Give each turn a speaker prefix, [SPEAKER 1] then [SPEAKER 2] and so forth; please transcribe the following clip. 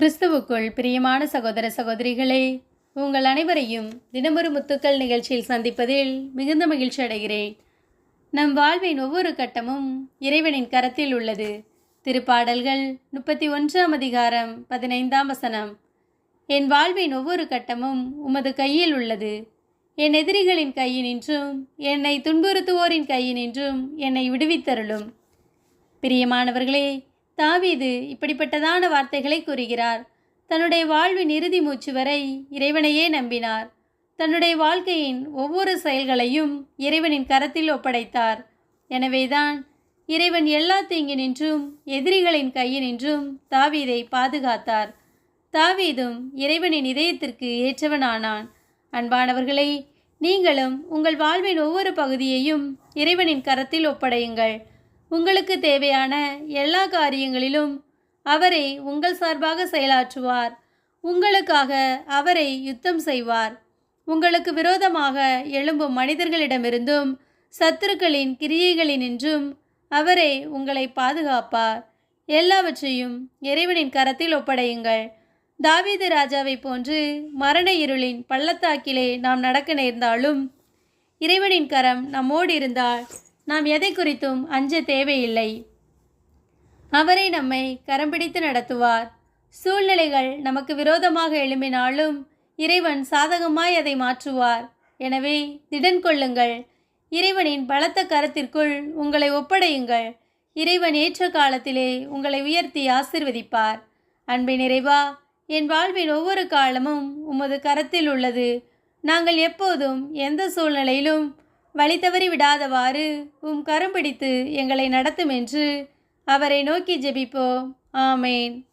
[SPEAKER 1] கிறிஸ்துவுக்குள் பிரியமான சகோதர சகோதரிகளே உங்கள் அனைவரையும் தினமொரு முத்துக்கள் நிகழ்ச்சியில் சந்திப்பதில் மிகுந்த மகிழ்ச்சி அடைகிறேன். நம் வாழ்வின் ஒவ்வொரு கட்டமும் இறைவனின் கரத்தில் உள்ளது. திருப்பாடல்கள் முப்பத்தி ஒன்றாம் அதிகாரம் பதினைந்தாம் வசனம். என் வாழ்வின் ஒவ்வொரு கட்டமும் உமது கையில் உள்ளது. என் எதிரிகளின் கையினின்றும் என்னை துன்புறுத்துவோரின் கையினின்றும் என்னை விடுவித்தருளும். பிரியமானவர்களே தாவீது இப்படிப்பட்டதான வார்த்தைகளை கூறுகிறார். தன்னுடைய வாழ்வின் இறுதி மூச்சு வரை இறைவனையே நம்பினார். தன்னுடைய வாழ்க்கையின் ஒவ்வொரு செயல்களையும் இறைவனின் கரத்தில் ஒப்படைத்தார். எனவேதான் இறைவன் எல்லா தீங்கினின்றும் எதிரிகளின் கையினின்றும் தாவீதை பாதுகாத்தார். தாவீதும் இறைவனின் இதயத்திற்கு ஏற்றவனானான். அன்பானவர்களே நீங்களும் உங்கள் வாழ்வின் ஒவ்வொரு பகுதியையும் இறைவனின் கரத்தில் ஒப்படையுங்கள். உங்களுக்கு தேவையான எல்லா காரியங்களிலும் அவரை உங்கள் சார்பாக செயலாற்றுவார். உங்களுக்காக அவரை யுத்தம் செய்வார். உங்களுக்கு விரோதமாக எழும்பும் மனிதர்களிடமிருந்தும் சத்துருக்களின் கிரியைகளினின்றும் அவரே உங்களை பாதுகாப்பார். எல்லாவற்றையும் இறைவனின் கரத்தில் ஒப்படையுங்கள். தாவீது ராஜாவை போன்று மரண இருளின் பள்ளத்தாக்கிலே நாம் நடக்க நேர்ந்தாலும் இறைவனின் கரம் நம்மோடு இருந்தால் நாம் எதை குறித்தும் அஞ்ச தேவையில்லை. அவரை நம்மை கரம் பிடித்து நடத்துவார். சூழ்நிலைகள் நமக்கு விரோதமாக எழும்பினாலும் இறைவன் சாதகமாய் அதை மாற்றுவார். எனவே திடன் கொள்ளுங்கள். இறைவனின் பலத்த கரத்திற்குள் உங்களை ஒப்படையுங்கள். இறைவன் ஏற்ற காலத்திலே உங்களை உயர்த்தி ஆசிர்வதிப்பார். அன்பை நிறைவா என் வாழ்வின் ஒவ்வொரு காலமும் உமது கரத்தில் உள்ளது. நாங்கள் எப்போதும் எந்த சூழ்நிலையிலும் வழி தவறி விடாதவாறு உம் கரம் பிடித்து எங்களை நடத்தும் என்று அவரை நோக்கி ஜெபிப்போம். ஆமேன்.